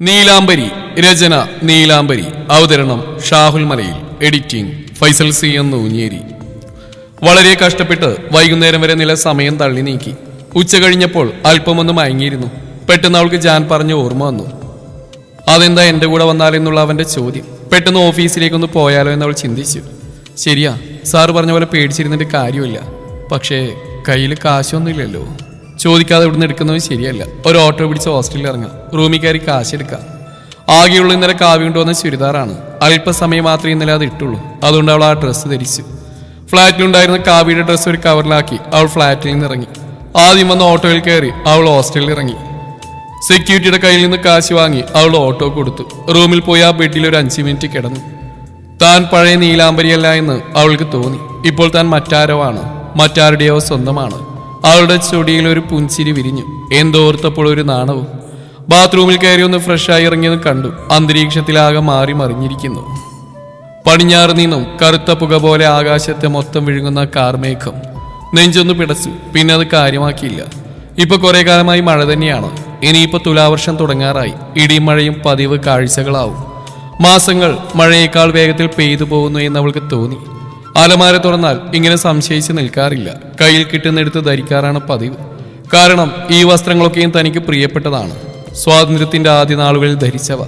നീലാംബരി രചന നീലാംബരി. അവതരണം ഷാഹുൽ മലയിൽ. Editing Faisal C എന്ന് ഊഞ്ഞേരി വളരെ കഷ്ടപ്പെട്ട് വൈകുന്നേരം വരെ നില സമയം തള്ളി നീക്കി. ഉച്ച കഴിഞ്ഞപ്പോൾ അല്പമൊന്ന് മയങ്ങിയിരുന്നു. പെട്ടെന്ന് അവൾക്ക് ജാൻ പറഞ്ഞ ഓർമ്മ വന്നു. അതെന്താ എന്റെ കൂടെ വന്നാലെന്നുള്ള അവന്റെ ചോദ്യം. പെട്ടെന്ന് ഓഫീസിലേക്കൊന്ന് പോയാലോ എന്ന് അവൾ ചിന്തിച്ചു. ശരിയാ സാറ് പറഞ്ഞ പോലെ പേടിച്ചിരുന്നിട്ട് കാര്യമില്ല. പക്ഷേ കയ്യിൽ കാശൊന്നുമില്ലല്ലോ. ചോദിക്കാതെ ഇവിടുന്ന് എടുക്കുന്നത് ശരിയല്ല. ഒരു ഓട്ടോ പിടിച്ച് ഹോസ്റ്റലിൽ ഇറങ്ങാം. റൂമിൽ കയറി കാശ് എടുക്കാം. ആകെയുള്ള ഇന്നലെ കാവ്യ കൊണ്ടുവന്ന ചുരിദാറാണ്. അല്പസമയം മാത്രമേ ഇന്നലെ അത് ഇട്ടുള്ളൂ. അതുകൊണ്ട് അവൾ ആ ഡ്രസ്സ് ധരിച്ചു. ഫ്ലാറ്റിലുണ്ടായിരുന്ന കാവ്യയുടെ ഡ്രസ്സ് ഒരു കവറിലാക്കി അവൾ ഫ്ലാറ്റിൽ നിന്ന് ഇറങ്ങി. ആദ്യം വന്ന് ഓട്ടോയിൽ കയറി അവൾ ഹോസ്റ്റലിൽ ഇറങ്ങി. സെക്യൂരിറ്റിയുടെ കയ്യിൽ നിന്ന് കാശ് വാങ്ങി അവൾ ഓട്ടോ കൊടുത്തു. റൂമിൽ പോയി ആ ബെഡിൽ ഒരു അഞ്ച് മിനിറ്റ് കിടന്നു. താൻ പഴയ നീലാംബരിയല്ല എന്ന് അവൾക്ക് തോന്നി. ഇപ്പോൾ താൻ മറ്റാരോ ആണ്. മറ്റാരുടെയോ സ്വന്തമാണ്. അവളുടെ ചൊടിയിൽ ഒരു പുഞ്ചിരി വിരിഞ്ഞു. എന്തോർത്തപ്പോൾ ഒരു നാണവും. ബാത്റൂമിൽ കയറി ഒന്ന് ഫ്രഷായി ഇറങ്ങിയത് കണ്ടു. അന്തരീക്ഷത്തിലാകെ മാറി മറിഞ്ഞിരിക്കുന്നു. പടിഞ്ഞാറ് നിന്നും കറുത്ത പുക പോലെ ആകാശത്തെ മൊത്തം വിഴുങ്ങുന്ന കാർമേഘം നെഞ്ചൊന്ന് പിടച്ചു. പിന്നെ അത് കാര്യമാക്കിയില്ല. ഇപ്പൊ കുറെ കാലമായി മഴ തന്നെയാണ്. ഇനിയിപ്പോ തുലാവർഷം തുടങ്ങാറായി. ഇടിമഴയും മഴയും പതിവ് കാഴ്ചകളാവും. മാസങ്ങൾ മഴയേക്കാൾ വേഗത്തിൽ പെയ്തു പോകുന്നു എന്ന് അവൾക്ക് തോന്നി. അലമാര തുറന്നാൽ ഇങ്ങനെ സംശയിച്ച് നിൽക്കാറില്ല. കയ്യിൽ കിട്ടുന്നെടുത്ത് ധരിക്കാറാണ് പതിവ്. കാരണം ഈ വസ്ത്രങ്ങളൊക്കെയും തനിക്ക് പ്രിയപ്പെട്ടതാണ്. സ്വാതന്ത്ര്യത്തിന്റെ ആദ്യ നാളുകളിൽ ധരിച്ചവ.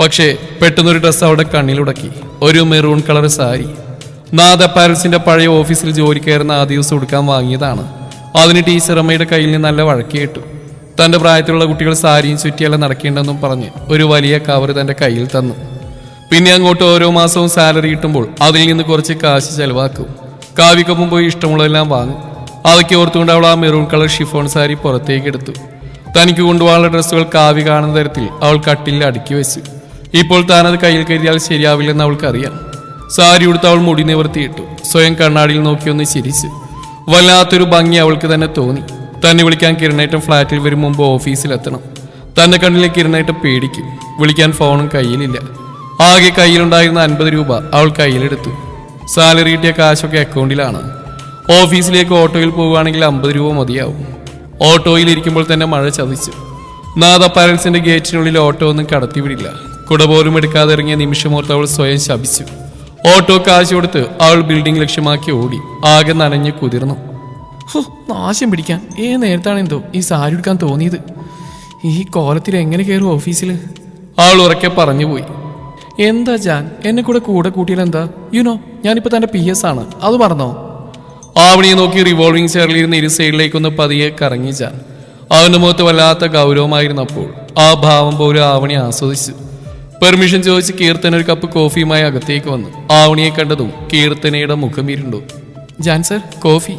പക്ഷേ പെട്ടെന്നൊരു ഡ്രസ്സ് അവിടെ കണ്ണിലുടക്കി. ഒരു മെറൂൺ കളർ സാരി. നാദ പാരൽസിന്റെ പഴയ ഓഫീസിൽ ജോലി കയറുന്ന ആ ദിവസം ഉടുക്കാൻ വാങ്ങിയതാണ്. അതിന് ടീച്ചർ അമ്മയുടെ കയ്യിൽ നിന്ന് നല്ല വഴക്ക് തന്റെ പ്രായത്തിലുള്ള കുട്ടികൾ സാരിയും ചുറ്റിയെല്ലാം നടക്കേണ്ടെന്നും പറഞ്ഞ് ഒരു വലിയ കവർ തന്റെ കയ്യിൽ തന്നു. പിന്നെ അങ്ങോട്ട് ഓരോ മാസവും സാലറി കിട്ടുമ്പോൾ അതിൽ നിന്ന് കുറച്ച് കാശ് ചെലവാക്കും. കാവ്യക്കൊപ്പം പോയി ഇഷ്ടമുള്ളതെല്ലാം വാങ്ങും. അതൊക്കെ ഓർത്തുകൊണ്ട് അവൾ ആ മെറൂൺ കളർ ഷിഫോൺ സാരി പുറത്തേക്ക് എടുത്തു. തനിക്ക് കൊണ്ടുപോകാനുള്ള ഡ്രസ്സുകൾ കാവ്യ കാണുന്ന തരത്തിൽ അവൾ കട്ടിലിൽ അടുക്കി വെച്ചു. ഇപ്പോൾ താനത് കയ്യിൽ കരുതിയാൽ ശരിയാവില്ലെന്ന് അവൾക്കറിയാം. സാരി ഉടുത്ത് അവൾ മുടി നിവർത്തിയിട്ടു. സ്വയം കണ്ണാടിയിൽ നോക്കിയൊന്ന് ചിരിച്ചു. വല്ലാത്തൊരു ഭംഗി അവൾക്ക് തന്നെ തോന്നി. തന്നെ വിളിക്കാൻ കിരണേറ്റം ഫ്ലാറ്റിൽ വരും മുമ്പ് ഓഫീസിലെത്തണം. തന്റെ കണ്ണിലെ കിരണേറ്റം പേടിക്കും. വിളിക്കാൻ ഫോണും കയ്യിലില്ല. ആകെ കയ്യിലുണ്ടായിരുന്ന അൻപത് രൂപ അവൾ കയ്യിലെടുത്തു. സാലറി കിട്ടിയ കാശൊക്കെ അക്കൗണ്ടിലാണ്. ഓഫീസിലേക്ക് ഓട്ടോയിൽ പോവുകയാണെങ്കിൽ അമ്പത് രൂപ മതിയാവും. ഓട്ടോയിൽ ഇരിക്കുമ്പോൾ തന്നെ മഴ ചതിച്ചു. നാദ പാരൻസിന്റെ ഗേറ്റിനുള്ളിൽ ഓട്ടോ ഒന്നും കടത്തിവിടില്ല. കുട പോലും എടുക്കാതെ ഇറങ്ങിയ നിമിഷമോർത്ത് അവൾ സ്വയം ശപിച്ചു. ഓട്ടോ കാശ് കൊടുത്ത് അവൾ ബിൽഡിംഗ് ലക്ഷ്യമാക്കി ഓടി. ആകെ നനഞ്ഞ് കുതിർന്നു. നാശം പിടിക്കാൻ. ഏ നേരത്താണ് എന്തോ ഈ സാരി എടുക്കാൻ തോന്നിയത്. ഈ കോലത്തിൽ എങ്ങനെ കയറും ഓഫീസിൽ അവൾ ഉറക്കെ പറഞ്ഞുപോയി. എന്താ ജാൻ? എന്നെ കൂടെ കൂടെ കൂട്ടിയാൽ എന്താ? യുനോ ഞാനിപ്പോ തന്റെ പി എസ് ആണ്. അത് മറന്നോ? ആവണിയെ നോക്കി റിവോൾവിംഗ് ചെയറിലിരുന്ന് ഇരു സൈഡിലേക്കൊന്ന് പതിയെ കറങ്ങി ജാൻ. അവന്റെ മുഖത്ത് വല്ലാത്ത ഗൗരവമായിരുന്നപ്പോൾ ആ ഭാവം പോലും ആവണി ആസ്വദിച്ചു. പെർമിഷൻ ചോദിച്ച് കീർത്തന ഒരു കപ്പ് കോഫിയുമായി അകത്തേക്ക് വന്നു. ആവണിയെ കണ്ടതും കീർത്തനയുടെ മുഖം ഇരുണ്ടു. Jaan sir coffee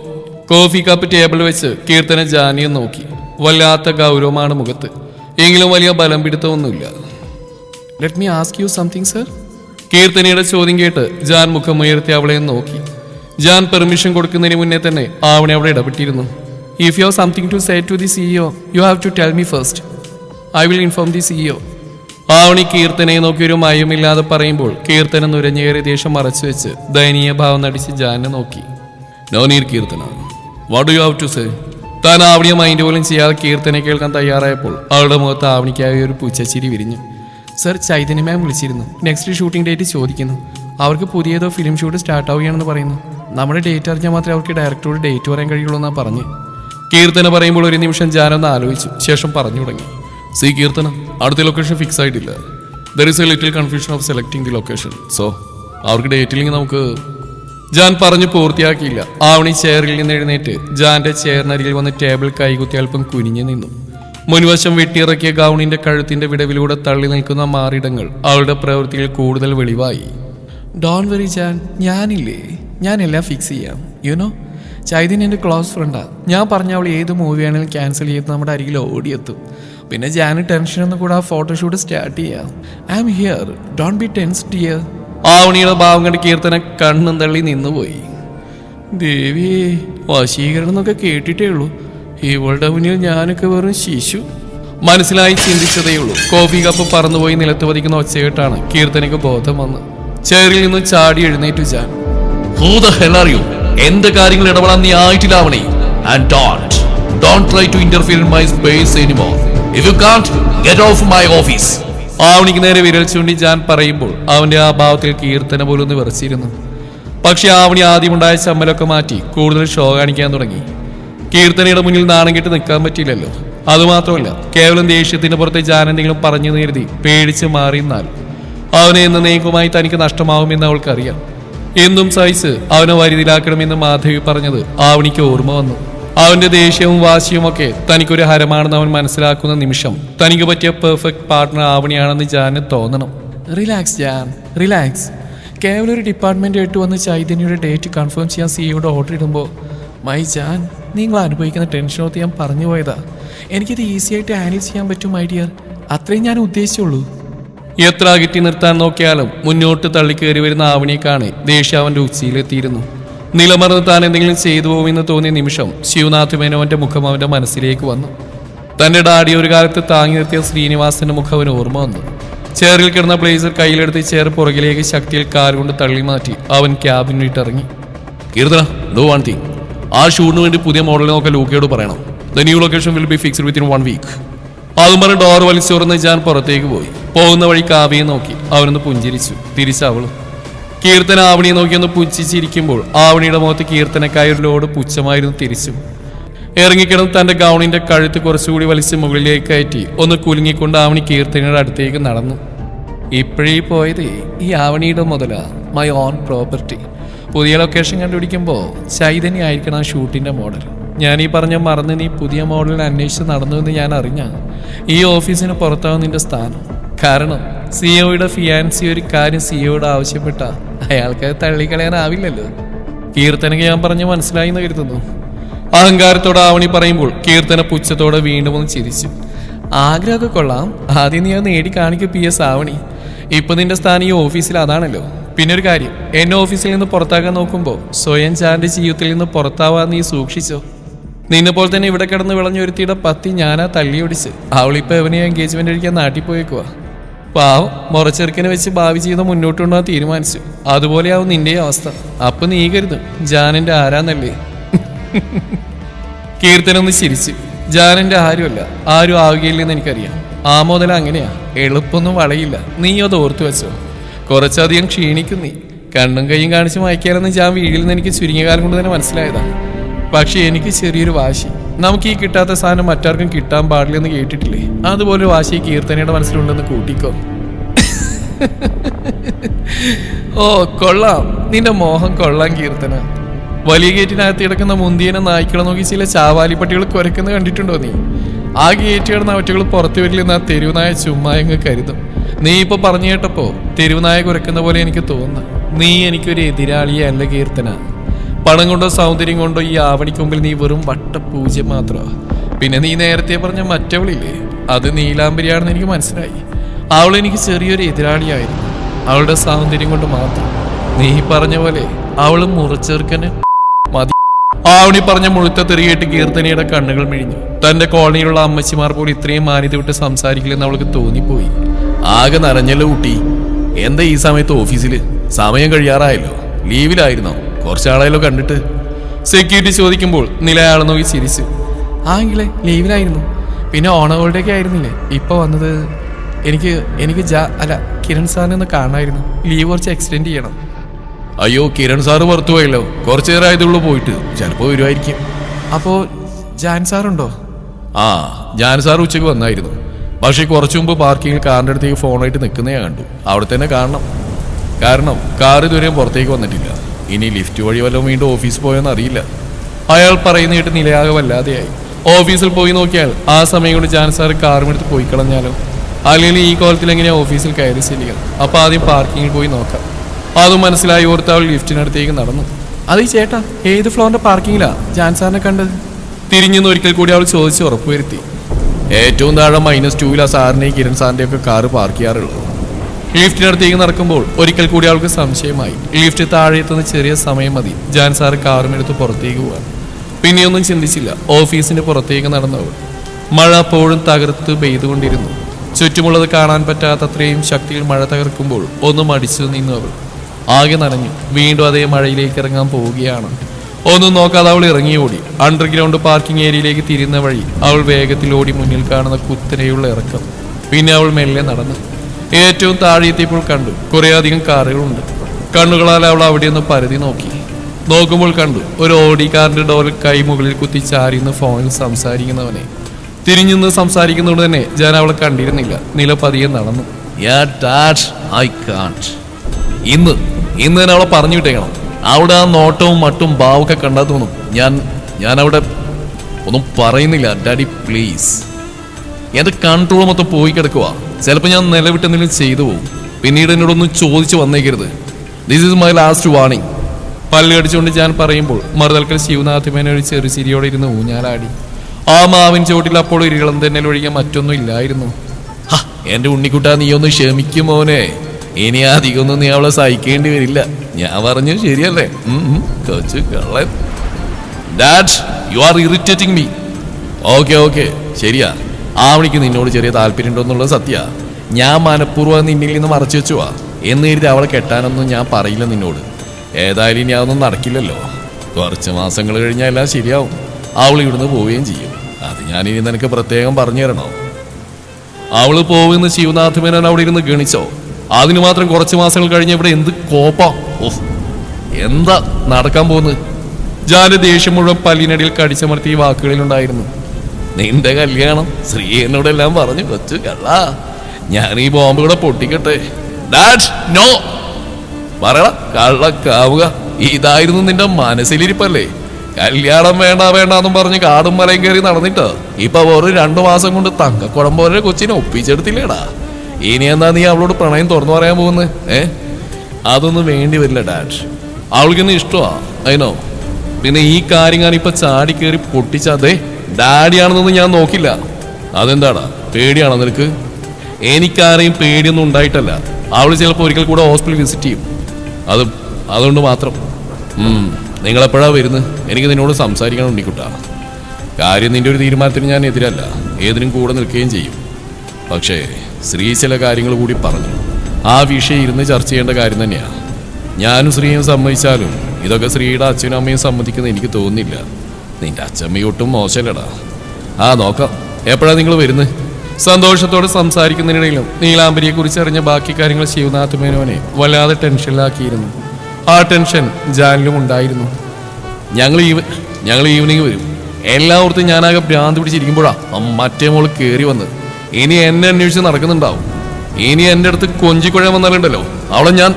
coffee cup table വെച്ച് കീർത്തന ജാനിയെ നോക്കി. വല്ലാത്ത ഗൗരവമാണ് മുഖത്ത്. എങ്കിലും വലിയ ബലം പിടുത്തമൊന്നുമില്ല. Let me ask you something sir കീർത്തനയുടെ ചോദ്യം കേട്ട് ജാൻ മുഖമുയർത്തി അവളെ നോക്കി. ജാൻ പെർമിഷൻ കൊടുക്കുന്നതിന് മുന്നേ തന്നെ ആവണെ അവിടെ ഇടപെട്ടിരുന്നു. If you have something to say to the CEO you have to tell me first I will inform the CEO Avani കീർത്തനയെ നോക്കി ഒരു മയമില്ലാതെ പറയുമ്പോൾ കീർത്തന നുരഞ്ഞേറിയ ദേഷ്യം മറച്ചു വെച്ച് ദയനീയ ഭാവം നടിച്ച് ജാനെ നോക്കി. No neer Keerthana. What you have to say താൻ ആവണിയെ മൈൻഡ് പോലും ചെയ്യാതെ കീർത്തനെ കേൾക്കാൻ തയ്യാറായപ്പോൾ അവളുടെ മുഖത്ത് ആവണിക്കായ ഒരു പൂച്ചച്ചിരി വിരിഞ്ഞു. സർ ചൈതന്യ മാം വിളിച്ചിരുന്നു. നെക്സ്റ്റ് ഷൂട്ടിംഗ് ഡേറ്റ് ചോദിക്കുന്നു. അവർക്ക് പുതിയതോ ഫിലിം ഷൂട്ട് സ്റ്റാർട്ട് ആവുകയാണെന്ന് പറയുന്നു. നമ്മുടെ ഡേറ്റ് അറിഞ്ഞാൽ മാത്രമേ അവർക്ക് ഡയറക്ടറോട് ഡേറ്റ് പറയാൻ കഴിയുള്ളൂ എന്നാണ് പറഞ്ഞു. കീർത്തന പറയുമ്പോൾ ഒരു നിമിഷം ജാനൊന്ന് ആലോചിച്ചു. ശേഷം പറഞ്ഞു തുടങ്ങി. സി കീർത്തന അടുത്ത ലൊക്കേഷൻ ഫിക്സ് ആയിട്ടില്ല. There is a little confusion of selecting the location so അവർക്ക് ഡേറ്റില്ലെങ്കിൽ നമുക്ക് ജാൻ പറഞ്ഞു പൂർത്തിയാക്കിയില്ല. ആവണി ചെയറിൽ നിന്ന് എഴുന്നേറ്റ് ജാന്റെ ചെയറിനരികിൽ വന്ന് ടേബിൾ കൈകുത്തി അല്പം കുനിഞ്ഞു നിന്നു. മുൻവശം വെട്ടിയിറക്കിയ ഗൗണിന്റെ കഴുത്തിന്റെ വിടവിലൂടെ തള്ളി നിൽക്കുന്ന മാറിടങ്ങൾ അവളുടെ പ്രവൃത്തിയിൽ കൂടുതൽ വെളിവായി. ഡോൺ വെറി ജാൻ ഞാനില്ലേ. ഞാൻ എല്ലാം ഫിക്സ് ചെയ്യാം. യുനോ ചൈതന്യ എന്റെ ക്ലോസ് ഫ്രണ്ടാണ് ഞാൻ പറഞ്ഞ അവൾ ഏത് മൂവി ആണെങ്കിലും ക്യാൻസൽ ചെയ്ത് നമ്മുടെ അരികിൽ ഓടിയെത്തും. പിന്നെ ജാന് ടെൻഷനൊന്നും കൂടെ ആ ഫോട്ടോഷൂട്ട് സ്റ്റാർട്ട് ചെയ്യാം. I am here don't be tense dear ആവണിയുടെ ഭാവം കണ്ട് കീർത്തന കണ്ണും തള്ളി നിന്നുപോയി. ദേവിയെ വശീകരണം എന്നൊക്കെ കേട്ടിട്ടേ ഉള്ളൂ. ഇവളുടെ മുന്നിൽ ഞാനൊക്കെ വെറും ശിശു. മനസ്സിലായി ചിന്തിച്ചതേ ഉള്ളൂ. കോഫി കപ്പ് പറന്നുപോയി നിലത്ത് പതിക്കുന്ന ഒച്ചകെട്ടാണ് കീർത്തനയ്ക്ക് ബോധം വന്ന് ചെയറിൽ നിന്നും ചാടി എഴുന്നേറ്റു Jan. Who the hell you? എന്ത് കാര്യങ്ങൾ ഇടപെടാൻ നീ ആയിട്ടില്ലാവണേ? And don't don't try to interfere in my space anymore if you can't get off my office ആവണിക്ക് നേരെ വിരൽ ചൂണ്ടി ജാൻ പറയുമ്പോൾ അവന്റെ ആ ഭാവത്തിൽ കീർത്തന പോലൊന്ന് വിറച്ചിരുന്നു. പക്ഷെ ആവണി ആദ്യമുണ്ടായ ചമ്മലൊക്കെ മാറ്റി കൂടുതൽ ഷോ കാണിക്കാൻ തുടങ്ങി. കീർത്തനയുടെ മുന്നിൽ നാണം കെട്ട് നിൽക്കാൻ പറ്റിയില്ലല്ലോ. അതുമാത്രമല്ല കേവലം ദേഷ്യത്തിന്റെ പുറത്ത് ജാൻ എന്തെങ്കിലും പറഞ്ഞു നേരുതി പേടിച്ച് മാറിയെന്നാൽ അവനെ എന്ന നീക്കുമായി തനിക്ക് നഷ്ടമാവുമെന്ന് അവൾക്കറിയാം. എന്നും സഹിച്ച് അവനെ വരുതിലാക്കണമെന്ന് മാധവി പറഞ്ഞത് ആവണിക്ക് ഓർമ്മ വന്നു. അവന്റെ ദേഷ്യവും വാശിയും ഒക്കെ തനിക്കൊരു ഹരമാണെന്ന് അവൻ മനസ്സിലാക്കുന്ന നിമിഷം തനിക്ക് പറ്റിയ പെർഫെക്റ്റ് പാർട്ട്ണർ ആവണിയാണെന്ന് ജാന് തോന്നണം. റിലാക്സ് ജാൻ. റിലാക്സ് കേവലം ഒരു ഡിപ്പാർട്ട്മെന്റ് ആയിട്ട് വന്ന് ചൈതന്യയുടെ ഡേറ്റ് കൺഫേം ചെയ്യാൻ സിഇയുടെ ഓർഡർ ഇടുമ്പോൾ മൈ ജാൻ നിങ്ങൾ അനുഭവിക്കുന്ന ടെൻഷനൊത്ത് ഞാൻ പറഞ്ഞു പോയതാ. എനിക്കിത് ഈസി ആയിട്ട് ഹാൻഡിൽ ചെയ്യാൻ പറ്റും മൈ ഡിയർ അത്രയും ഞാൻ ഉദ്ദേശിച്ചുള്ളൂ. എത്ര അകറ്റി നിർത്താൻ നോക്കിയാലും മുന്നോട്ട് തള്ളിക്കേറി വരുന്ന ആവണിയെ കാണി ദേഷ്യ അവന്റെ ഉച്ചയിലെത്തിയിരുന്നു. നിലമറന്ന് താൻ എന്തെങ്കിലും ചെയ്തു പോകുമെന്ന് തോന്നിയ നിമിഷം ശിവനാഥ് മേനോന്റെ മുഖം അവന്റെ മനസ്സിലേക്ക് വന്നു. തന്റെ ഡാഡി ഒരു കാലത്ത് താങ്ങി നിർത്തിയ ശ്രീനിവാസന്റെ മുഖം അവന് ഓർമ്മ വന്നു. ചെയറിൽ കിടന്ന ബ്ലേസർ കയ്യിലെടുത്ത് ചെയർ പുറകിലേക്ക് ശക്തിയിൽ കൊണ്ട് തള്ളി മാറ്റി അവൻ ക്യാബിനിട്ടിറങ്ങി കീർത്തന ഡോ വൺ തിങ് ആ ഷൂടിന് വേണ്ടി പുതിയ മോഡൽ നോക്കാൻ ലൂക്കയോട് പറയണം. The new location will be fixed within one week അതും പറഞ്ഞ് ഡോർ വലിച്ചു തുറന്ന് ഞാൻ പുറത്തേക്ക് പോയി. പോകുന്ന വഴി കാവ്യെ നോക്കി. അവനൊന്ന് പുഞ്ചിരിച്ചു. തിരിച്ചവളും കീർത്തന ആവണിയെ നോക്കി ഒന്ന് പുച്ഛിച്ചിരിക്കുമ്പോൾ ആവണിയുടെ മുഖത്ത് കീർത്തനക്കായ ഒരു ലോഡ് പുച്ഛമായിരുന്നു തിരിച്ചു. ഇറങ്ങിക്കിടന്ന് തന്റെ ഗൗണിന്റെ കഴുത്ത് കുറച്ചുകൂടി വലിച്ച് മുകളിലേക്ക് കയറ്റി ഒന്ന് കുലുങ്ങിക്കൊണ്ട് ആവണി കീർത്തനയുടെ അടുത്തേക്ക് നടന്നു. ഇപ്പോഴീ പോയത് ഈ ആവണിയുടെ മുതലാ. മൈ ഓൺ പ്രോപ്പർട്ടി പുതിയ ലൊക്കേഷൻ കണ്ടുപിടിക്കുമ്പോൾ ചൈതന്യ ആയിരിക്കണം ആ ഷൂട്ടിന്റെ മോഡൽ ഞാൻ ഈ പറഞ്ഞ മറന്ന് നീ പുതിയ മോഡലിൽ അന്വേഷിച്ച് നടന്നുവെന്ന് ഞാൻ അറിഞ്ഞ ഈ ഓഫീസിന് പുറത്താവും നിന്റെ സ്ഥാനം. കാരണം സിഒയുടെ ഫിയാൻസി ഒരു കാര്യം സിഒയോട് ആവശ്യപ്പെട്ട അയാൾക്ക് തള്ളിക്കളയാനാവില്ലല്ലോ. കീർത്തനക്ക് ഞാൻ പറഞ്ഞ് മനസ്സിലായി എന്ന് കരുതുന്നു. അഹങ്കാരത്തോടെ ആവണി പറയുമ്പോൾ കീർത്തന പുച്ഛത്തോടെ വീണ്ടും ഒന്ന് ചിരിച്ചു. ആഗ്രഹമൊക്കെ കൊള്ളാം. ആദ്യം നീ അത് നേടി കാണിക്കും പി എസ് ആവണി. ഇപ്പൊ നിന്റെ സ്ഥാനം ഈ ഓഫീസിൽ അതാണല്ലോ. പിന്നെ ഒരു കാര്യം എന്നെ ഓഫീസിൽ നിന്ന് പുറത്താക്കാൻ നോക്കുമ്പോൾ സ്വയം ചാന്റെ ജീവിതത്തിൽ നിന്ന് പുറത്താവാൻ നീ സൂക്ഷിച്ചോ? നിന്നെ പോലെ തന്നെ ഇവിടെ കിടന്ന് വിളഞ്ഞൊരുത്തിയുടെ പത്തി ഞാനാ തള്ളിയൊടിച്ച് അവളിപ്പോ എവനെ എൻഗേജ്മെന്റ് അടിക്കാൻ നാട്ടിൽ പോയേക്കുവാ. പാവം മുറച്ചെറുക്കനെ വെച്ച് ഭാവി ജീവിതം മുന്നോട്ട് കൊണ്ടുപോകാൻ തീരുമാനിച്ചു. അതുപോലെയാവും നിന്റെ അവസ്ഥ. അപ്പൊ നീ കരുതും ജാനന്റെ ആരാന്നല്ലേ? കീർത്തനൊന്ന് ചിരിച്ചു. ജാനന്റെ ആരുമല്ല ആരും ആവുകയില്ലെന്ന് എനിക്കറിയാം. ആ മുതൽ അങ്ങനെയാ. എളുപ്പമൊന്നും വളയില്ല. നീ അത് ഓർത്തു വെച്ചോ. കുറച്ചധികം ക്ഷീണിക്കും നീ. കണ്ണും കൈയും കാണിച്ച് മയക്കാലെന്ന് ഞാൻ വീട്ടിൽ നിന്ന് എനിക്ക് ചുരുങ്ങിയ കാലം കൊണ്ട് തന്നെ മനസ്സിലായതാണ് പക്ഷെ എനിക്ക് ചെറിയൊരു വാശി. നമുക്ക് ഈ കിട്ടാത്ത സാധനം മറ്റാർക്കും കിട്ടാൻ പാടില്ലെന്ന് കേട്ടിട്ടില്ലേ? അതുപോലെ വാശി കീർത്തനയുടെ മനസ്സിലുണ്ടെന്ന് കൂട്ടിക്കോ. ഓ കൊള്ളാം. നിന്റെ മോഹം കൊള്ളാം കീർത്തന. വലിയ ഗേറ്റിനകത്ത് കിടക്കുന്ന മുന്തിയനെ നായ്ക്കളെ നോക്കി ചില ചാവാലിപ്പട്ടികൾ കുരക്കുന്നത് കണ്ടിട്ടുണ്ടോ നീ? ആ ഗേറ്റ് കിടന്ന അവറ്റകൾ പുറത്തു വരില്ലെന്ന് ആ തെരുവുനായ ചുമ്മാ അങ്ങ് കരുതും. നീ ഇപ്പൊ പറഞ്ഞു കേട്ടപ്പോ തെരുവുനായ കുരക്കുന്ന പോലെ എനിക്ക് തോന്നുന്നു. നീ എനിക്കൊരു എതിരാളിയെ അല്ല കീർത്തന. പണം കൊണ്ടോ സൗന്ദര്യം കൊണ്ടോ ഈ ആവണിക്ക് മുമ്പിൽ നീ വെറും വട്ടപൂജ്യം മാത്രമാ. പിന്നെ നീ നേരത്തെ പറഞ്ഞ മറ്റവളില്ലേ? അത് നീലാംബരിയാണെന്ന് എനിക്ക് മനസ്സിലായി. അവൾ എനിക്ക് ചെറിയൊരു എതിരാളിയായിരുന്നു. അവളുടെ സൗന്ദര്യം കൊണ്ട് മാത്രം. നീ പറഞ്ഞ പോലെ അവൾ മുറിച്ചേർക്കന് ആവണി പറഞ്ഞ മുഴുത്ത തെറിയേട്ട് കീർത്തനയുടെ കണ്ണുകൾ മിഴിഞ്ഞു. തന്റെ കോളനിയിലുള്ള അമ്മച്ചിമാർ പോലും ഇത്രയും മാന്യത വിട്ട് സംസാരിക്കില്ലെന്ന് അവൾക്ക് തോന്നിപ്പോയി. ആകെ നനഞ്ഞല്ലോ കുട്ടി. എന്താ ഈ സമയത്ത് ഓഫീസിൽ സമയം കഴിയാറായല്ലോ. ലീവിലായിരുന്നോ? കുറച്ചാളായല്ലോ കണ്ടിട്ട്. സെക്യൂരിറ്റി ചോദിക്കുമ്പോൾ നിലയാളെ നോക്കി ചിരിച്ചു. ആ എങ്കിലേ ലീവിലായിരുന്നു. പിന്നെ ഓണഹോളിഡേക്ക് ആയിരുന്നില്ലേ? ഇപ്പൊ വന്നത്? എനിക്ക് എനിക്ക് അല്ല കിരൺ സാറിനെ ഒന്ന് കാണായിരുന്നു ലീവ് കുറച്ച് എക്സ്റ്റെൻഡ് ചെയ്യണം. അയ്യോ കിരൺ സാറ് പുറത്തു പോയല്ലോ കുറച്ചു നേരമായതുള്ളൂ പോയിട്ട്. ചിലപ്പോ വരുമായിരിക്കും അപ്പോ ജാൻ സാറുണ്ടോ? ആ ജാൻ സാർ ഉച്ചയ്ക്ക് വന്നായിരുന്നു. പക്ഷേ കുറച്ചു മുമ്പ് പാർക്കിങ്ങിൽ കാറിന്റെ അടുത്തേക്ക് ഫോണായിട്ട് നിൽക്കുന്നേ കണ്ടു. അവിടെ തന്നെ കാണണം. കാരണം കാർ ഇതുവരെയും പുറത്തേക്ക് വന്നിട്ടില്ല. ഇനി ലിഫ്റ്റ് വഴി വല്ലതും വീണ്ടും ഓഫീസിൽ പോയെന്ന് അറിയില്ല. അയാൾ പറയുന്ന കേട്ട് നിലയാകെ വല്ലാതെയായി. ഓഫീസിൽ പോയി നോക്കിയാൽ ആ സമയം കൊണ്ട് ജാൻ സാർ കാറുമെടുത്ത് പോയി കളഞ്ഞാലോ? അല്ലെങ്കിൽ ഈ കോലത്തിൽ എങ്ങനെയാ ഓഫീസിൽ കയറി ശരിയാണ് അപ്പൊ ആദ്യം പാർക്കിങ്ങിൽ പോയി നോക്കാം. അതും മനസ്സിലായി ഓർത്ത് അവൾ ലിഫ്റ്റിനടുത്തേക്ക് നടന്നു. അത് ഈ ചേട്ടാ ഏത് ഫ്ലോറിന്റെ പാർക്കിങ്ങിലാ? ജാൻ സാറിനെ കണ്ടത്. തിരിഞ്ഞെന്ന് ഒരിക്കൽ കൂടി അവൾ ചോദിച്ച് ഉറപ്പുവരുത്തി. ഏറ്റവും താഴെ മൈനസ് ടൂവിലാ സാറിനെയും കിരൺ സാറിന്റെ ഒക്കെ കാറ് പാർക്ക് ചെയ്യാറുള്ളൂ. ലിഫ്റ്റിനടുത്തേക്ക് നടക്കുമ്പോൾ ഒരിക്കൽ കൂടി അവൾക്ക് സംശയമായി. ലിഫ്റ്റ് താഴെ എത്തുന്ന ചെറിയ സമയം മതി. ജാൻ സാർ കാറുമെടുത്ത് പുറത്തേക്ക് പോകാൻ പിന്നെയൊന്നും ചിന്തിച്ചില്ല. ഓഫീസിന്റെ പുറത്തേക്ക് നടന്നവൾ മഴ അപ്പോഴും തകർത്ത് പെയ്തുകൊണ്ടിരുന്നു. ചുറ്റുമുള്ളത് കാണാൻ പറ്റാത്തത്രയും ശക്തിയിൽ മഴ തകർക്കുമ്പോൾ ഒന്നും അടിച്ചു നിന്നു അവൾ. ആകെ നനഞ്ഞു. വീണ്ടും അതേ മഴയിലേക്ക് ഇറങ്ങാൻ പോവുകയാണ്. ഒന്നും നോക്കാതെ അവൾ ഇറങ്ങി ഓടി. അണ്ടർഗ്രൗണ്ട് പാർക്കിംഗ് ഏരിയയിലേക്ക് തിരിയുന്ന വഴി അവൾ വേഗത്തിൽ ഓടി മുന്നിൽ കാണുന്ന കുത്തനെയുള്ള ഇറക്കം. പിന്നെ അവൾ മെല്ലെ നടന്നു. ഏറ്റവും താഴെത്തിയപ്പോൾ കണ്ടു. കുറേയധികം കാറുകളുണ്ട്. കണ്ണുകളാൽ അവൾ അവിടെ നിന്ന് പരതി നോക്കി. നോക്കുമ്പോൾ കണ്ടു. ഒരു ഓടി കാറിന്റെ ഡോറിൽ കൈ മുകളിൽ കുത്തി ചാരിന്ന് ഫോണിൽ സംസാരിക്കുന്നവനെ. തിരിഞ്ഞു നിന്ന് സംസാരിക്കുന്നതുകൊണ്ട് തന്നെ ഞാൻ അവളെ കണ്ടിരുന്നില്ല. നില പതിയെ നടന്നു. ഇന്ന് ഇന്ന് തന്നെ അവളെ പറഞ്ഞു വിട്ടേക്കണം. അവിടെ ആ നോട്ടവും മട്ടും ബാവൊക്കെ കണ്ടാ തോന്നും. ഞാൻ ഞാൻ അവിടെ ഒന്നും പറയുന്നില്ല. Daddy please. എന്റെ കൺട്രോൾ മൊത്തം പോയി കിടക്കുക ചിലപ്പോൾ ഞാൻ നിലവിട്ടെന്തെങ്കിലും ചെയ്തു പോകും പിന്നീട് എന്നോടൊന്നും ചോദിച്ചു വന്നേക്കരുത്. This is my last warning പല്ല് ഞാൻ പറയുമ്പോൾ മറുതൽക്കൽ ശിവനാഥിമേന ഒരു ചെറു ചിരിയോടെ ഇരുന്ന് ഊഞ്ഞാലാടി. ആ മാവിൻ ചോട്ടിൽ അപ്പോൾ ഒരു തന്നെ ഒഴികെ മറ്റൊന്നും ഇല്ലായിരുന്നു. എന്റെ ഉണ്ണിക്കുട്ടാ നീ ഒന്ന് ക്ഷമിക്കും മോനെ. ഇനി അധികമൊന്നും നീ അവളെ സഹിക്കേണ്ടി വരില്ല. ഞാൻ പറഞ്ഞു ശരിയല്ലേ? കൊച്ചു കള്ളൻ. Dad you are irritating me okay okay ശരിയാ. ആവണിക്ക് നിന്നോട് ചെറിയ താല്പര്യം ഉണ്ടോന്നുള്ളത് സത്യ. ഞാൻ മനഃപൂർവം നിന്നിൽ നിന്ന് മറച്ചു വെച്ചുവാ. എന്ന് കരുതി അവളെ കെട്ടാനൊന്നും ഞാൻ പറയില്ല നിന്നോട്. ഏതായാലും ഇനി അതൊന്നും നടക്കില്ലല്ലോ. കുറച്ച് മാസങ്ങൾ കഴിഞ്ഞാൽ എല്ലാം ശരിയാവും. അവൾ ഇവിടുന്ന് പോവുകയും ചെയ്യും. അത് ഞാൻ ഇനി നിനക്ക് പ്രത്യേകം പറഞ്ഞു തരണോ? അവൾ പോവുമെന്ന് ശിവനാഥ് മേനോൻ അവിടെ ഇരുന്ന് ഗണിച്ചോ? അതിന് മാത്രം കുറച്ച് മാസങ്ങൾ കഴിഞ്ഞ് ഇവിടെ എന്ത് കോപ്പ? എന്താ നടക്കാൻ പോകുന്നത്? ജാല ദേഷ്യം മുഴുവൻ പല്ലിനടിയിൽ കടിച്ചമർത്തി ഈ വാക്കുകളിലുണ്ടായിരുന്നു. നിന്റെ കല്യാണം ശ്രീ എന്നോടെല്ലാം പറഞ്ഞു കൊച്ചു കള്ള. ഞാൻ ഈ ബോംബുകളെ കൂടെ പൊട്ടിക്കട്ടെ നോ. പറയട കള്ളക്കാവുക. ഇതായിരുന്നു നിന്റെ മനസ്സിലിരിപ്പല്ലേ? കല്യാണം വേണ്ട വേണ്ട എന്നും പറഞ്ഞ് കാടും മലയും കയറി നടന്നിട്ട്? ഇപ്പൊ വെറും രണ്ടു മാസം കൊണ്ട് തങ്കക്കുളം പോലെ കൊച്ചിനെ ഒപ്പിച്ചെടുത്തില്ലേടാ? ഇനി എന്താ നീ അവളോട് പ്രണയം തുറന്നു പറയാൻ പോകുന്നത് ഏ? അതൊന്നും വേണ്ടി വരില്ല ഡാഡ്. അവൾക്കൊന്നും ഇഷ്ടമാ അതിനോ പിന്നെ ഈ കാര്യം ഞാൻ ഇപ്പൊ ചാടി കയറി പൊട്ടിച്ചതേ ഡാഡിയാണെന്നൊന്നും ഞാൻ നോക്കില്ല. അതെന്താടാ? പേടിയാണോ നിനക്ക്? എനിക്കാരെയും പേടിയൊന്നും ഉണ്ടായിട്ടല്ല. അവൾ ചിലപ്പോൾ ഒരിക്കൽ കൂടെ ഹോസ്പിറ്റൽ വിസിറ്റ് ചെയ്യും. അത് അതുകൊണ്ട് മാത്രം. നിങ്ങളെപ്പോഴാണ് നിങ്ങളെപ്പോഴാ വരുന്നത് എനിക്ക് നിന്നോട് സംസാരിക്കണം ഉണ്ണിക്കുട്ടാ കാര്യം നിന്റെ ഒരു തീരുമാനത്തിന് ഞാൻ എതിരല്ല. ഏതിനും കൂടെ നിൽക്കുകയും ചെയ്യും. പക്ഷേ ശ്രീ ചില കാര്യങ്ങൾ കൂടി പറഞ്ഞു. ആ വിഷയം ഇരുന്ന് ചർച്ച ചെയ്യേണ്ട കാര്യം തന്നെയാണ് ഞാനും ശ്രീയും സമ്മതിച്ചാലും ഇതൊക്കെ ശ്രീയുടെ അച്ഛനും അമ്മയും സമ്മതിക്കുന്ന എനിക്ക് തോന്നുന്നില്ല. നിന്റെ അച്ഛമ്മയൊട്ടും മോശമല്ലടാ ആ നോക്കാം. എപ്പോഴാണ് നിങ്ങൾ വരുന്നത് സന്തോഷത്തോടെ സംസാരിക്കുന്നതിനിടയിലും നീലാംബരിയെ കുറിച്ച് അറിഞ്ഞ ബാക്കി കാര്യങ്ങൾ ശിവനാഥ് മേനോനെ വല്ലാതെ ടെൻഷനിലാക്കിയിരുന്നു. ആ ടെൻഷൻ ജാനിലും ഉണ്ടായിരുന്നു. ഞങ്ങൾ ഈവ ഞങ്ങൾ ഈവനിങ് വരും. എല്ലാവർത്തും ഞാനാകെ ഭ്രാന്ത് പിടിച്ചിരിക്കുമ്പോഴാണ് മറ്റേ മോൾ കയറി വന്ന് ഇനി എന്നെ അന്വേഷിച്ച് നടക്കുന്നുണ്ടാവും. ഇനി എന്റെ അടുത്ത് കൊഞ്ചിക്കുഴ വന്നാലുണ്ടല്ലോ. അവളെ ഞാൻ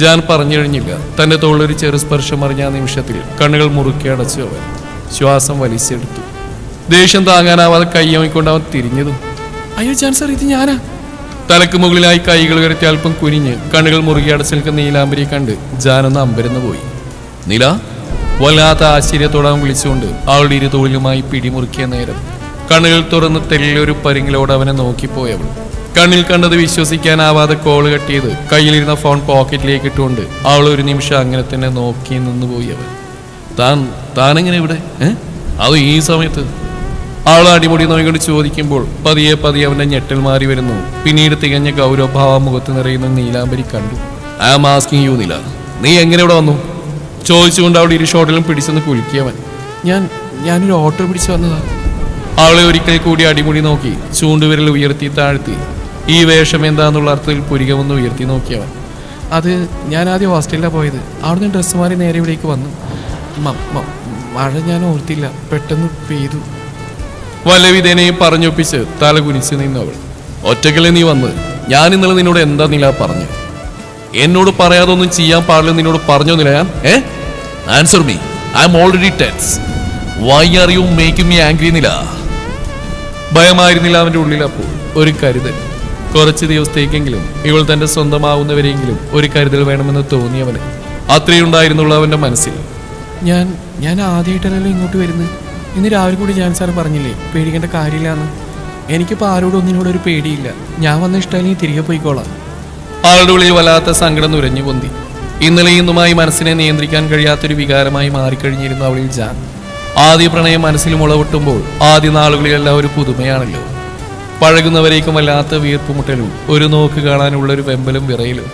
ജാൻ പറഞ്ഞു കഴിഞ്ഞില്ല. തന്റെ തോളിലൊരു ചെറു സ്പർശം അറിഞ്ഞ നിമിഷത്തിൽ കണ്ണുകൾ മുറുക്കി അടച്ചു അവൻ. ശ്വാസം വലിച്ചെടുത്തു. ദേഷ്യം താങ്ങാനാവാതെ കയ്യമിക്കൊണ്ട് അവൻ തിരിഞ്ഞതും അയ്യോ ജാൻ സാർ ഇത് ഞാനാ? തലക്ക് മുകളിലായി കൈകൾ ഉയർത്തി അല്പം കുനിഞ്ഞ് കണ്ണുകൾ മുറുകി അടച്ചു നിൽക്കുന്ന നീലാംബരിയെ കണ്ട് ജാനൊന്ന് അമ്പരന്ന് പോയി. നീല വല്ലാത്ത ആശ്ചര്യത്തോടെ അവൻ വിളിച്ചുകൊണ്ട് അവളുടെ ഇരു തോളിലുമായി പിടിമുറുക്കിയ നേരം കണ്ണുകൾ തുറന്ന് തെല്ലൊരു പരിങ്ങിലോട് അവനെ നോക്കിപ്പോയവൾ. കണ്ണിൽ കണ്ടത് വിശ്വസിക്കാനാവാതെ കോൾ കട്ടിയത് കയ്യിലിരുന്ന ഫോൺ പോക്കറ്റിലേക്ക് ഇട്ടുകൊണ്ട് അവൾ ഒരു നിമിഷം അങ്ങനെ തന്നെ നോക്കി നിന്ന് പോയി അവൻ താൻ താനെങ്ങനെ ഇവിടെ? അത് ഈ സമയത്ത്? അവൾ അടിമുടി നോയിക്കൊണ്ട് ചോദിക്കുമ്പോൾ പതിയെ പതിയെ അവന്റെ ഞെട്ടൽ മാറി വരുന്നു. പിന്നീട് തികഞ്ഞ ഗൗരവഭാവ മുഖത്ത് നിറയുന്ന നീലാംബരി കണ്ടു. ഐ ആം ആസ്കിങ് യു നീല നീ എങ്ങനെ ഇവിടെ വന്നു? ചോദിച്ചുകൊണ്ട് അവിടെ ഇരു ഷോട്ടിലും പിടിച്ചെന്ന് കുലുക്കിയവൻ. ഞാൻ ഞാനൊരു ഓട്ടോ പിടിച്ചു വന്നതാ. അവളെ ഒരിക്കൽ കൂടി അടിമുടി നോക്കി ചൂണ്ടുവിരൽ ഉയർത്തി താഴ്ത്തി. ഈ വേഷം എന്താന്നുള്ള അർത്ഥത്തിൽ പുരികമൊന്ന് ഉയർത്തി നോക്കിയവൻ. അത് ഞാൻ ആദ്യം ഹോസ്റ്റലിലാണ് പോയത്. അവിടുന്ന് ഡ്രസ്സ് മാറി നേരെ ഇവിടേക്ക് വന്നു. മഴ ഞാൻ ഓർത്തില്ല. പെട്ടെന്ന് പെയ്തു. വലവിധേനയും വിധേനയും പറഞ്ഞൊപ്പിച്ച് തല കുനിച്ച് നിന്നവൾ. ഒറ്റക്കല്ലേ നീ വന്ന് ഞാൻ ഇന്നലെ നിന്നോട് എന്താ നില പറഞ്ഞു? എന്നോട് പറയാതൊന്നും ചെയ്യാൻ പാടില്ല നിന്നോട് പറഞ്ഞോ നില ഞാൻ? ഏ? Answer me I'm already tense why are you making me angry Nila? ഭയമായിരുന്നില്ല അവന്റെ ഉള്ളിൽ അപ്പോൾ. ഒരു കരുതൽ. കുറച്ച് ദിവസത്തേക്കെങ്കിലും ഇവൾ തന്റെ സ്വന്തമാവുന്നവരെങ്കിലും ഒരു കരുതൽ വേണമെന്ന് തോന്നിയവന് അത്രയുണ്ടായിരുന്നുള്ളൂ അവന്റെ മനസ്സിൽ. ഞാൻ ഞാൻ ആദ്യമായിട്ടല്ലല്ലോ ഇങ്ങോട്ട് വരുന്നത്. ഇന്ന് രാവിലെ കൂടി ഞാൻ സാർ പറഞ്ഞില്ലേ പേടിക്കേണ്ട കാര്യമില്ലാന്ന്. എനിക്കിപ്പോൾ ആരോടും ഒന്നിനോട് ഒരു പേടിയില്ല. ഞാൻ വന്ന ഇഷ്ടമല്ലെങ്കിൽ തിരികെ പോയിക്കോളാം. ആളുടെ ഉള്ളിൽ വല്ലാത്ത സങ്കടം നുരഞ്ഞു പൊന്തി. ഇന്നലെ ഇന്നുമായി മനസ്സിനെ നിയന്ത്രിക്കാൻ കഴിയാത്തൊരു വികാരമായി മാറിക്കഴിഞ്ഞിരുന്നു അവളിൽ ജാൻ. ആദ്യ പ്രണയം മനസ്സിൽ മുളവൊട്ടുമ്പോൾ ആദ്യ നാളുകളിലെല്ലാം ഒരു പുതുമയാണല്ലോ. പഴകുന്നവരേക്കും വല്ലാത്ത വീർപ്പുമുട്ടലും ഒരു നോക്ക് കാണാനുള്ള ഒരു വെമ്പലും വിറയലും.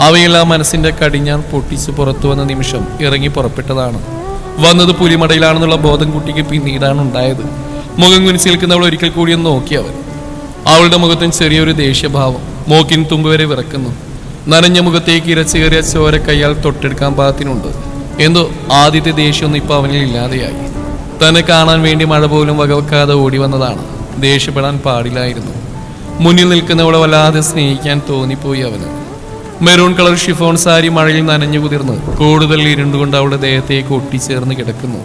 അവയെല്ലാം മനസ്സിന്റെ കടിഞ്ഞാൻ പൊട്ടിച്ച് പുറത്തു വന്ന നിമിഷം ഇറങ്ങി പുറപ്പെട്ടതാണ്. വന്നത് പുലിമടയിലാണെന്നുള്ള ബോധം കുട്ടിക്ക് പിന്നീടാണ് ഉണ്ടായത്. മുഖം കുനിച്ച് നിൽക്കുന്നവൾ ഒരിക്കൽ കൂടി ഒന്ന് നോക്കി അവൻ. അവളുടെ മുഖത്തും ചെറിയൊരു ദേഷ്യഭാവം. മോക്കിൻ തുമ്പ് വരെ വിറക്കുന്നു. നനഞ്ഞ മുഖത്തേക്ക് ഇരച്ചു കയറിയ ചോര കൈയാൽ തൊട്ടെടുക്കാൻ പാകത്തിനുണ്ട്. എന്തോ ആദ്യത്തെ ദേഷ്യമൊന്നും ഇപ്പൊ അവനിൽ ഇല്ലാതെയായി. തന്നെ കാണാൻ വേണ്ടി മഴ പോലും വകവെക്കാതെ ഓടി വന്നതാണ്. ദേഷ്യപ്പെടാൻ പാടില്ലായിരുന്നു. മുന്നിൽ നിൽക്കുന്നവളെ വല്ലാതെ സ്നേഹിക്കാൻ തോന്നിപ്പോയി അവന്. മെറൂൺ കളർ ഷിഫോൺ സാരി മഴയിൽ നനഞ്ഞു കുതിർന്ന് കൂടുതൽ ഇരുണ്ടുകൊണ്ട് അവളുടെ ദേഹത്തേക്ക് ഒട്ടിച്ചേർന്ന് കിടക്കുന്നു.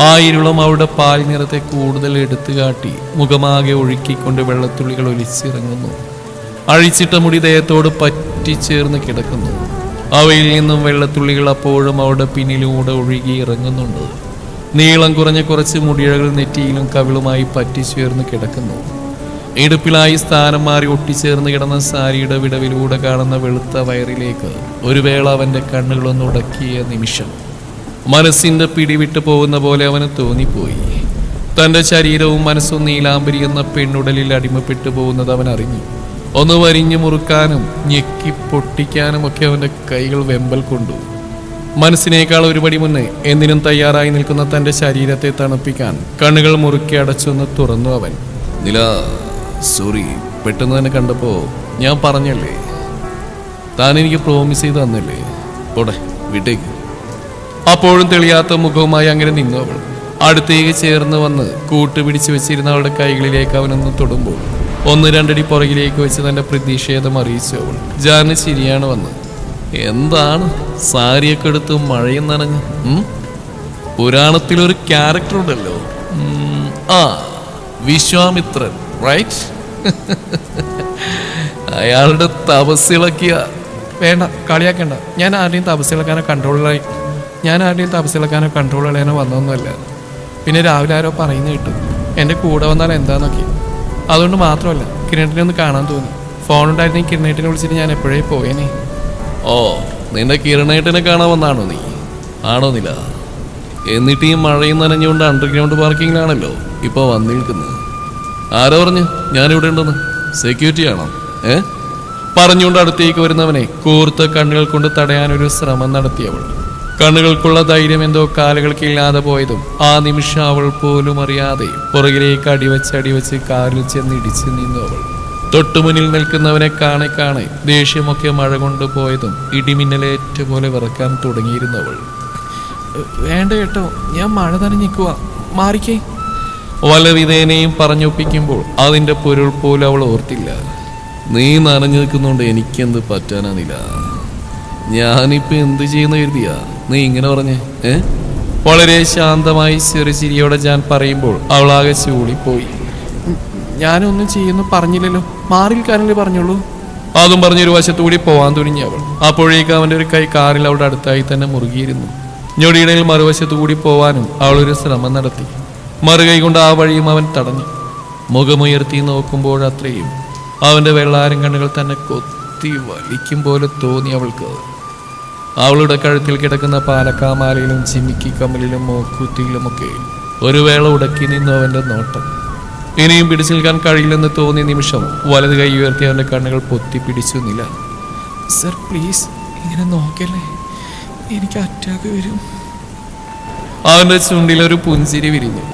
ആ ഇരുളം അവളുടെ പാൽ നിറത്തെ കൂടുതൽ എടുത്തു കാട്ടി മുഖമാകെ ഒഴുക്കിക്കൊണ്ട് വെള്ളത്തുള്ളികൾ ഒലിച്ചിറങ്ങുന്നു. അഴിച്ചിട്ട മുടി ദേഹത്തോട് പറ്റിച്ചേർന്ന് കിടക്കുന്നു. അവയിൽ നിന്നും വെള്ളത്തുള്ളികൾ അപ്പോഴും അവളുടെ പിന്നിലൂടെ ഒഴുകി ഇറങ്ങുന്നുണ്ട്. നീളം കുറഞ്ഞ കുറച്ച് മുടിയഴകൾ നെറ്റിയിലും കവിളുമായി പറ്റി പറ്റിച്ചേർന്ന് കിടക്കുന്നു. ഇടുപ്പിലായി സ്ഥാനം മാറി ഒട്ടിച്ചേർന്ന് കിടന്ന സാരിയുടെ വിടവിലൂടെ കാണുന്ന വെളുത്ത വയറിലേക്ക് ഒരു വേള അവന്റെ കണ്ണുകളൊന്ന് ഉടക്കിയ നിമിഷം. മനസ്സിന്റെ പിടിവിട്ട് പോകുന്ന പോലെ അവന് തോന്നിപ്പോയി. തന്റെ ശരീരവും മനസ്സും നീലാംബരി എന്ന പെണ്ണുടലിൽ അടിമപ്പെട്ടു പോകുന്നത് അവൻ അറിഞ്ഞു. ഒന്ന് വരിഞ്ഞു മുറുക്കാനും ഞെക്കി പൊട്ടിക്കാനും ഒക്കെ അവന്റെ കൈകൾ വെമ്പൽ കൊണ്ടു. മനസ്സിനേക്കാൾ ഒരുപടി മുന്നേ എന്തിനും തയ്യാറായി നിൽക്കുന്ന തന്റെ ശരീരത്തെ തണുപ്പിക്കാൻ കണ്ണുകൾ മുറുക്കി അടച്ചൊന്ന് തുറന്നു അവൻ. നില സോറി പെട്ടെന്ന് തന്നെ കണ്ടപ്പോ ഞാൻ പറഞ്ഞല്ലേ? താൻ എനിക്ക് പ്രോമിസ് ചെയ്ത് തന്നല്ലേ? പോടെ വിട്ടേക്ക്. അപ്പോഴും തെളിയാത്ത മുഖവുമായി അങ്ങനെ നിന്നു അവൾ. അടുത്തേക്ക് ചേർന്ന് വന്ന് കൂട്ടുപിടിച്ച് വെച്ചിരുന്ന അവളുടെ കൈകളിലേക്ക് അവനൊന്ന് തൊടുമ്പോൾ ഒന്ന് രണ്ടടി പുറകിലേക്ക് വെച്ച് തന്റെ പ്രതിഷേധം അറിയിച്ചു അവൾ. ജാന് ശരിയാണ് വന്ന് എന്താണ്? സാരിയൊക്കെ എടുത്ത് മഴയും നനഞ്ഞ്? പുരാണത്തിലൊരു ക്യാരക്ടർ ഉണ്ടല്ലോ. ആ വിശ്വാമിത്രൻ റൈറ്റ് അയാളുടെ തപസ്സിളക്കിയ വേണ്ട കളിയാക്കണ്ട. ഞാൻ ആരുടെയും തപസ്സിളക്കാനോ കൺട്രോളായി ഞാൻ ആരുടെയും തപസ്സിളക്കാനോ കൺട്രോൾ കളയാനോ വന്നൊന്നുമല്ല പിന്നെ രാവിലെ ആരോ പറയുന്ന കിട്ടും. എന്റെ കൂടെ വന്നാൽ എന്താന്നൊക്കെ. അതുകൊണ്ട് മാത്രമല്ല കിരണേട്ടിനെ ഒന്ന് കാണാൻ തോന്നി. ഫോൺ ഉണ്ടായിരുന്നെങ്കിൽ കിരണേട്ടിനെ വിളിച്ചിട്ട് ഞാൻ എപ്പോഴേ പോയേനെ. ഓ നിന്റെ കിരണേട്ടനെ കാണാൻ വന്നാണോ നീ? ആണോ നില? എന്നിട്ട് ഈ മഴയും നനഞ്ഞുകൊണ്ട് അണ്ടർഗ്രൗണ്ട് പാർക്കിങ്ങിലാണല്ലോ ഇപ്പൊ വന്നു നിൽക്കുന്നത്. ആരോ പറഞ്ഞു? ഞാനിവിടെ ഉണ്ടെന്ന്. സെക്യൂരിറ്റി ആണോ? ഏ? പറഞ്ഞുകൊണ്ട് അടുത്തേക്ക് വരുന്നവനെ കൂർത്ത കണ്ണുകൾ കൊണ്ട് തടയാനൊരു ശ്രമം നടത്തിയവൾ. കണ്ണുകൾക്കുള്ള ധൈര്യം എന്തോ കാലുകൾക്ക് ഇല്ലാതെ പോയതും ആ നിമിഷം അവൾ പോലും അറിയാതെ പുറകിലേക്ക് അടിവച്ച് അടിവച്ച് കാറിൽ ചെന്ന് ഇടിച്ചു നിന്നു അവൾ. തൊട്ടുമുന്നിൽ നിൽക്കുന്നവനെ കാണെ കാണെ ദേഷ്യമൊക്കെ മഴ കൊണ്ട് പോയതും ഇടിമിന്നലേറ്റ പോലെ വിറക്കാൻ തുടങ്ങിയിരുന്നവൾ വേണ്ട കേട്ടോ ഞാൻ മഴ നനഞ്ഞിക്കുക മാറിക്കേ. വലവിധേനയും പറഞ്ഞൊപ്പിക്കുമ്പോൾ അതിന്റെ പൊരുൾ പോലും അവൾ ഓർത്തില്ല. നീ നനഞ്ഞു നിൽക്കുന്നോണ്ട് എനിക്കെന്ത് പറ്റാനാന്നില്ല ഞാനിപ്പോ എന്ത് ചെയ്യുന്ന കരുതിയാ? നീ ഇങ്ങനെ പറഞ്ഞേ? ഏ? വളരെ ശാന്തമായി ചെറുചിരിയോടെ ഞാൻ പറയുമ്പോൾ അവളാകെ ചൂളിപ്പോയി. ഞാനൊന്നും ചെയ്യുന്നു പറഞ്ഞില്ലല്ലോ. മാറിയിരിക്കാനല്ലേ പറഞ്ഞുള്ളൂ? അതും പറഞ്ഞൊരു വശത്തുകൂടി പോവാൻ തുനിഞ്ഞു അവൾ. അപ്പോഴേക്ക് അവന്റെ ഒരു കൈ കാറിൽ അവളുടെ അടുത്തായി തന്നെ മുറുകിയിരുന്നു. ഞൊടിയിടയിൽ മറുവശത്തു കൂടി പോവാനും അവളൊരു ശ്രമം നടത്തി. മറുകൈ കൊണ്ട് ആ വഴിയും അവൻ തടഞ്ഞു. മുഖമുയർത്തി നോക്കുമ്പോഴത്രയും അവന്റെ വെള്ളാരം കണ്ണുകൾ തന്നെ കൊത്തി വലിക്കും പോലെ തോന്നി അവൾക്ക് അവളുടെ കഴുത്തിൽ കിടക്കുന്ന പാലക്കാമാലയിലും ചിമിക്കി കമ്മലിലും മൂക്കുത്തിയിലുമൊക്കെ ഒരു വേള ഉടക്കി നിന്നു അവന്റെ നോട്ടം. ഇനിയും പിടിച്ചു നിൽക്കാൻ കഴിയില്ലെന്ന് തോന്നിയ നിമിഷം വലത് കൈ ഉയർത്തി അവന്റെ കണ്ണുകൾ പൊത്തി പിടിച്ചു നില. സർ പ്ലീസ് ഇങ്ങനെ നോക്കല്ലേ? എനിക്ക് അറ്റാക്ക് വരും. അവന്റെ ചുണ്ടിൽ ഒരു പുഞ്ചിരി വിരിഞ്ഞു.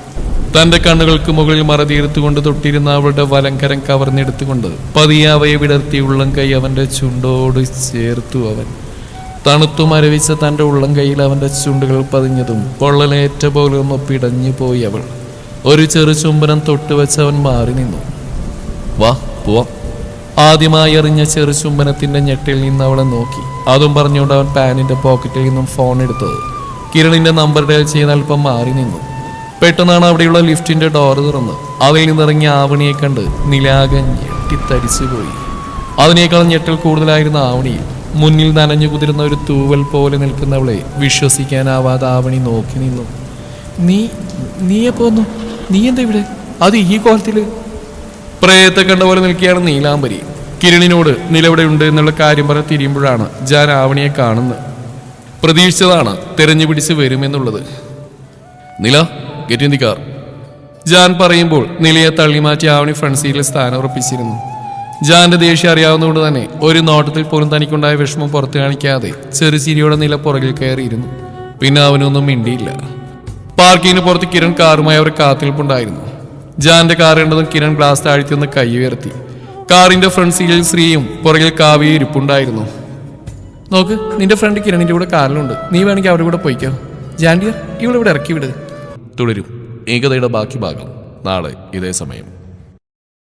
തന്റെ കണ്ണുകൾക്ക് മുകളിൽ മറതിയെടുത്തുകൊണ്ട് തൊട്ടിരുന്ന അവളുടെ വലങ്കരം കവർന്നെടുത്തുകൊണ്ട് പതിയെ അവയെ വിടർത്തി ഉള്ളം കൈ അവന്റെ ചുണ്ടോട് ചേർത്തു അവൻ. തണുത്തു മരവിച്ച തന്റെ ഉള്ളം കൈയിൽ അവന്റെ ചുണ്ടുകൾ പതിഞ്ഞതും പൊള്ളലേറ്റ പോലെ ഒന്ന് പിടഞ്ഞു പോയി അവൾ. ഒരു ചെറു ചുംബനം തൊട്ടുവെച്ച് അവൻ മാറി നിന്നു. വാ പോവാം. ആദ്യമായി എറിഞ്ഞ ചെറു ചുംബനത്തിന്റെ ഞെട്ടിൽ നിന്ന് അവളെ നോക്കി. അതും പറഞ്ഞുകൊണ്ട് അവൻ പാനിന്റെ പോക്കറ്റിൽ നിന്നും ഫോൺ എടുത്തത് കിരണിന്റെ നമ്പർ ഡയൽ ചെയ്ത് അല്പം മാറി നിന്നു. പെട്ടെന്നാണ് അവിടെയുള്ള ലിഫ്റ്റിന്റെ ഡോർ തുറന്ന്. അവയിൽ നിന്നിറങ്ങിയ ആവണിയെ കണ്ട് നിലാകൻ ഞെട്ടിത്തരിച്ചു പോയി അതിനേക്കാൾ ഞെട്ടൽ കൂടുതലായിരുന്ന ആവണിയിൽ മുന്നിൽ നനഞ്ഞു കുതിരുന്ന ഒരു തൂവൽ പോലെ നിൽക്കുന്നവളെ വിശ്വസിക്കാനാവാതെ ആവണി നോക്കി നിന്നു. നീ നീയെ പോന്നു. നീ എന്താ ഇവിടെ? അത് ഈ കോലത്തിൽ പ്രേയത്തെ കണ്ട പോലെ നിൽക്കുകയാണ് നീലാംബരി. കിരണിനോട് നിലവിടെ ഉണ്ട് എന്നുള്ള കാര്യം പറഞ്ഞ് തിരിയുമ്പോഴാണ് ജാൻ ആവണിയെ കാണുന്നത്. പ്രതീക്ഷിച്ചതാണ് തെരഞ്ഞു പിടിച്ച് വരുമെന്നുള്ളത്. നില ഗെറ്റിന്തിക്കാർ ജാൻ പറയുമ്പോൾ നിലയെ തള്ളിമാറ്റി ആവണി ഫ്രണ്ട് സീറ്റിൽ സ്ഥാനം ഉറപ്പിച്ചിരുന്നു. ജാന്റെ ദേഷ്യം അറിയാവുന്നതുകൊണ്ട് തന്നെ ഒരു നോട്ടത്തിൽ പോലും തനിക്കുണ്ടായ വിഷമം പുറത്തു കാണിക്കാതെ ചെറുചിരിയോടെ നില പുറകിൽ കയറിയിരുന്നു. പിന്നെ അവനൊന്നും മിണ്ടിയില്ല. പാർക്കിങ്ങിന് പുറത്ത് കിരൺ കാറുമായി അവർ കാത്തിരിപ്പുണ്ടായിരുന്നു. ജാന്റെ കാർ കണ്ടതും കിരൺ ഗ്ലാസ് താഴ്ത്തി ഒന്ന് കൈ ഉയർത്തി. കാറിന്റെ ഫ്രണ്ട് സീറ്റിൽ ശ്രീയും പുറകിൽ കാവ്യ ഇരിപ്പുണ്ടായിരുന്നു. നോക്ക് നിന്റെ ഫ്രണ്ട് കിരണിന്റെ കൂടെ കാറിലുണ്ട്. നീ വേണമെങ്കിൽ അവരുടെ കൂടെ പോയിക്കോ. ജാൻഡിയർ ഇവിടെ ഇറക്കി വിട്. തുടരും. ഏകതയുടെ ബാക്കി ഭാഗം നാളെ ഇതേ സമയം.